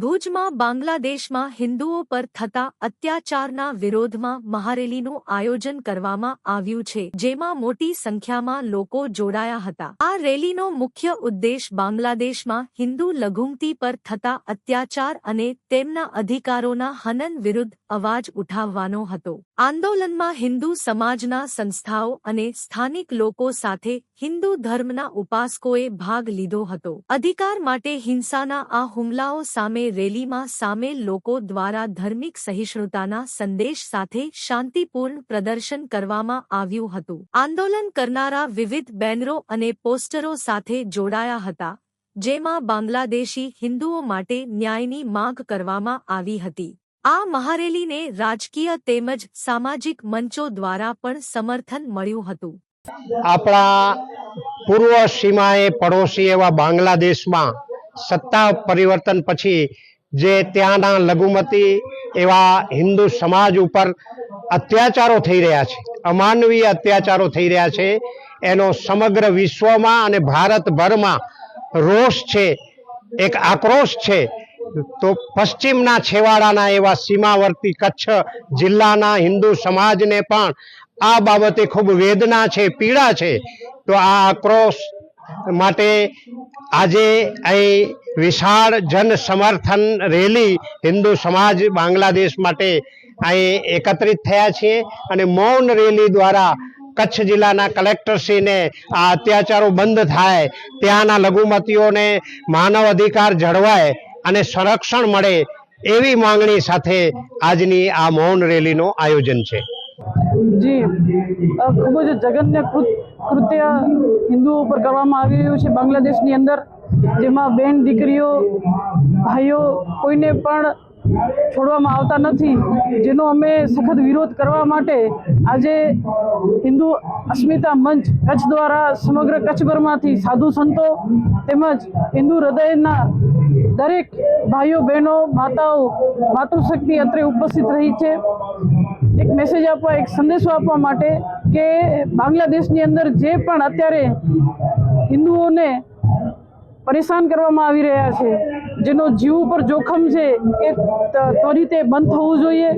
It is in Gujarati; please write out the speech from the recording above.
ભુજમાં બાંગ્લાદેશમાં હિન્દુઓ પર થતા અત્યાચારના વિરોધમાં મહારેલીનું આયોજન કરવામાં આવ્યું છે, જેમાં મોટી સંખ્યામાં લોકો જોડાયા હતા. આ રેલીનો મુખ્ય ઉદ્દેશ બાંગ્લાદેશમાં હિન્દુ લઘુમતી પર થતા અત્યાચાર અને તેમના અધિકારોના હનન વિરુદ્ધ અવાજ ઉઠાવવાનો હતો. આંદોલનમાં હિન્દુ સમાજના સંસ્થાઓ અને સ્થાનિક લોકો સાથે હિન્દુ ધર્મના ઉપાસકોએ ભાગ લીધો હતો. અધિકાર માટે હિંસાના આ હુમલાઓ સામે રેલીમાં સામેલ લોકો દ્વારા ધાર્મિક સહિષ્ણુતાના સંદેશ સાથે શાંતિપૂર્ણ પ્રદર્શન કરવામાં આવ્યું હતું. આંદોલન કરનારા વિવિધ બેનરો અને પોસ્ટરો સાથે જોડાયા હતા, જેમાં બાંગ્લાદેશી હિન્દુઓ માટે ન્યાયની માંગ કરવામાં આવી હતી. આ મહારેલીને રાજકીય તેમજ સામાજિક મંચો દ્વારા પણ સમર્થન મળ્યું હતું. આપણા પૂર્વ સીમાએ પડોશી એવા બાંગ્લાદેશમાં સત્તા પરિવર્તન પછી જે ત્યાંના લઘુમતી એવા હિન્દુ સમાજ ઉપર અત્યાચારો થઈ રહ્યા છે, અમાનવીય અત્યાચારો થઈ રહ્યા છે, એનો સમગ્ર વિશ્વમાં અને ભારતભરમાં રોષ છે, એક આક્રોશ છે, તો પશ્ચિમના છેવાડાના એવા સીમાવર્તી કચ્છ જિલ્લાના હિન્દુ સમાજને પણ આ બાબતે ખૂબ વેદના છે, પીડા છે, તો આ આક્રોશ માટે આજે અહીં વિશાળ જન સમર્થન રેલી હિન્દુ સમાજ બાંગ્લાદેશ માટે અહીં એકત્રિત થયા છીએ અને મૌન રેલી દ્વારા કચ્છ જિલ્લાના કલેક્ટરશ્રીને આ અત્યાચારો બંધ થાય, ત્યાંના લઘુમતીઓને માનવ અધિકાર જળવાય અને સંરક્ષણ મળે એવી માંગણી સાથે આજની આ મૌન રેલીનું આયોજન છે. જી. ખૂબ જ જઘન્ય કૃત- કૃત્ય હિન્દુઓ ઉપર કરવામાં આવી રહ્યું છે. બાંગ્લાદેશની અંદર જેમાં બેન દીકરીઓ, ભાઈઓ કોઈને પણ છોડવામાં આવતા નથી, જેનો અમે સખત વિરોધ કરવા માટે આજે હિન્દુ અસ્મિતા મંચ કચ્છ દ્વારા સમગ્ર કચ્છભરમાંથી સાધુ સંતો તેમજ હિન્દુ હૃદયના દરેક ભાઈઓ, બહેનો, માતાઓ, માતૃશક્તિ અત્રે ઉપસ્થિત રહી છે. એક મેસેજ આપવા, એક સંદેશો આપવા માટે કે બાંગ્લાદેશની અંદર જે પણ અત્યારે હિન્દુઓને પરેશાન કરવામાં આવી રહ્યા છે જેનો જીવ ઉપર જોખમ છે એ ત્વરિતે બંધ થવું જોઈએ.